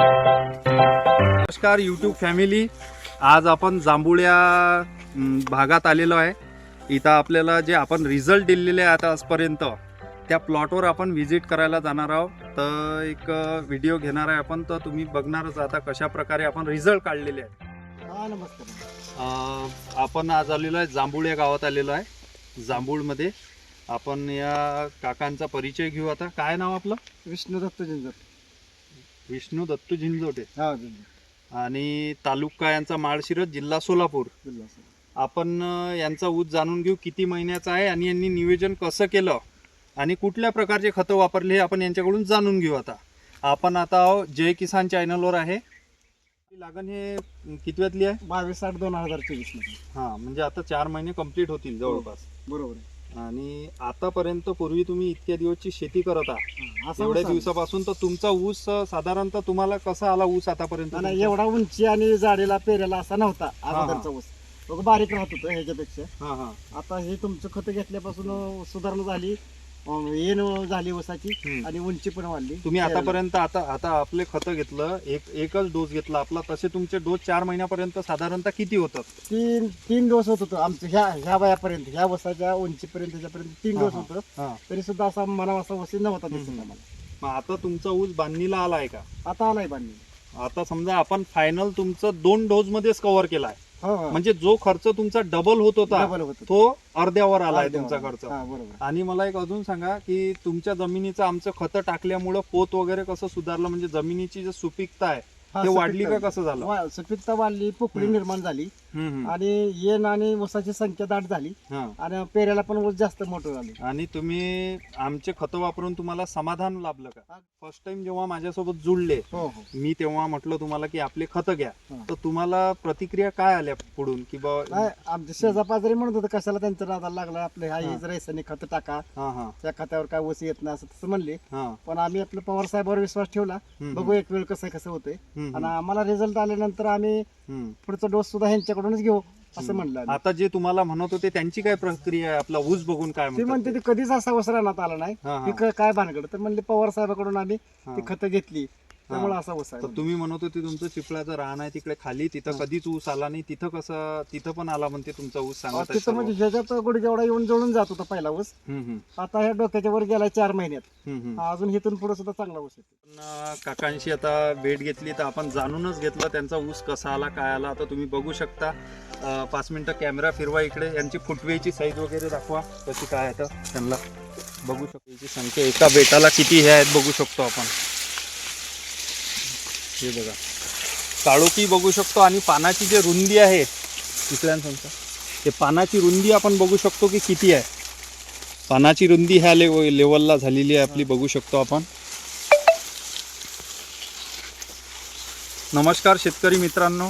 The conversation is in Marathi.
नमस्कार यूट्यूब फॅमिली आज आपण जांभुळ्या भागात आलेलो आहे. इथं आपल्याला जे आपण रिझल्ट दिलेले आहेत आजपर्यंत त्या प्लॉटवर आपण व्हिजिट करायला जाणार आहोत. तर एक व्हिडिओ घेणार आहे आपण. तर तुम्ही बघणारच आता कशा प्रकारे आपण रिझल्ट काढलेले आहेत. हा नमस्कार आपण आज आलेलो आहे जांभूळ या गावात आलेलो आहे. जांभूळमध्ये. आपण या काकांचा परिचय घेऊ आता. काय नाव आपलं? विष्णू दत्त जिंजर. विष्णू दत्तू झिंजोटे. हा आणि तालुका यांचा माळशिरस जिल्हा सोलापूर. जिल्हा. आपण अं, यांचा ऊस जाणून घेऊ किती महिन्याचा आहे आणि यांनी नियोजन कसं केलं आणि कुठल्या प्रकारचे खतं वापरले हे आपण यांच्याकडून जाणून घेऊ आता. आपण आता आहो जय किसान चॅनलवर आहे. लागण हे कितव्यातली आहे? बावीस आठ दोन हजार चोवीसमध्ये हां म्हणजे आता चार महिने कंप्लीट होतील जवळपास. बरोबर आहे. आणि आतापर्यंत पूर्वी तुम्ही इतक्या दिवसची शेती करत आहात एवढ्या. दिवसापासून तर तुमचा ऊस साधारणतः तुम्हाला कसा आला ऊस आतापर्यंत? नाही? एवढा उंची आणि जाडीला पेरेला असा नव्हता अगोदरचा ऊस. बारीक राहत होतं ह्याच्यापेक्षा. हा हा. आता हे तुमचं खत घेतल्यापासून सुधारणा झाली. अं, येण झाली हम्म. आणि उंची पण वाढली. तुम्ही. आतापर्यंत आता आता आपले खतं घेतलं एक एकच डोस घेतला आपला तसे तुमचे डोस चार महिन्यापर्यंत साधारणतः किती होतात? तीन तीन डोस होत होतं आमचं. ह्या ह्या वयापर्यंत ह्या वसाच्या उंचीपर्यंत त्याच्यापर्यंत तीन डोस हा. होतं. हा. तरी सुद्धा असा मला असा वसी नव्हता दिसत हम्म. आम्हाला. मग आता तुमचा ऊस बांधणीला आलाय का? आता आलाय बांधणी. आता समजा आपण फायनल तुमचं दोन डोस मध्येच कव्हर केलाय. हो. म्हणजे जो खर्च तुमचा डबल होत होता डबल होत तो अर्ध्यावर आलाय तुमचा हा खर्च बरोबर. आणि मला एक अजून सांगा की तुमच्या जमिनीचं आमचं खतं टाकल्यामुळं पोत वगैरे कसं सुधारलं? म्हणजे जमिनीची जी सुपीकता आहे हा, ते वाढली सुपीकता का कसं झालं? वा- सुपीकता वाढली पोकळी हम्म. निर्माण झाली. हम्म. आणि येण आणि ऊसाची संख्या दाट झाली. हा. आणि पेऱ्याला पण ऊस जास्त मोठं झाले. आणि तुम्ही आमचे खतं वापरून तुम्हाला समाधान लाभलं का. फर्स्ट टाइम जेव्हा माझ्यासोबत जुळले हो हो. मी तेव्हा म्हटलं तुम्हाला की आपले खतं घ्या. हा. तर तुम्हाला प्रतिक्रिया काय आल्या पुढून? की बा नाही आमचे शेजा पाजारी म्हणत होते कशाला त्यांच्या राधाला लागला? आपले हा हा. हेच रासायनिक खत टाका. हा हा. त्या खतावर काय ऊस येत नाही असं तसं म्हणले. हा. पण आम्ही आपलं पवार साहेबावर विश्वास ठेवला. हम्म, बघू एक वेळ कसं कसं होतंय. हम्म, आणि आम्हाला रिझल्ट आल्यानंतर आम्ही हम्म. पुढचा डोस सुद्धा ह्यांच्याकडूनच घेऊ असं. म्हणलं आम्ही. आता जे तुम्हाला म्हणत होते त्यांची काय प्रक्रिया आहे आपला ऊस बघून काय ते म्हणते ते? ते कधीच असा राहण्यात आला नाही हा, हा, क- काय भानगड तर म्हणले पवार साहेबाकडून आम्ही हा. ती खतं घेतली त्यामुळे असा आहे तर तुम्ही म्हणत होते तुमचं चिपळाचं रान आहे तिकडे खाली तिथं. कधीच ऊस आला नाही तिथं कसं तिथं पण आला म्हणते तुमचा ऊस आहे तिथं म्हणजे ह्याच्यात गुडघेवढा येऊन जळून जात होता पहिला ऊस आता ह्या डोक्याच्या वर गेलाय चार महिन्यात. हा, अजून इथून पुढे सुद्धा चांगला ऊस अं, काकांशी आता भेट घेतली तर आपण जाणूनच घेतलं त्यांचा ऊस कसा आला काय आला आता तुम्ही बघू शकता. पाच मिनिटं कॅमेरा फिरवा इकडे यांची फुटवेची साईज वगैरे दाखवा कशी काय आहे तर त्यांना. बघू शकतो याची संख्या एका बेटाला किती हे आहेत बघू शकतो आपण. हे बघा. काळोखी बघू शकतो आणि पानाची जी रुंदी आहे दुसऱ्यांचा ते पानाची रुंदी आपण बघू शकतो की किती आहे? पानाची रुंदी ह्या लेव लेवलला झालेली आहे आपली बघू शकतो आपण. नमस्कार शेतकरी मित्रांनो.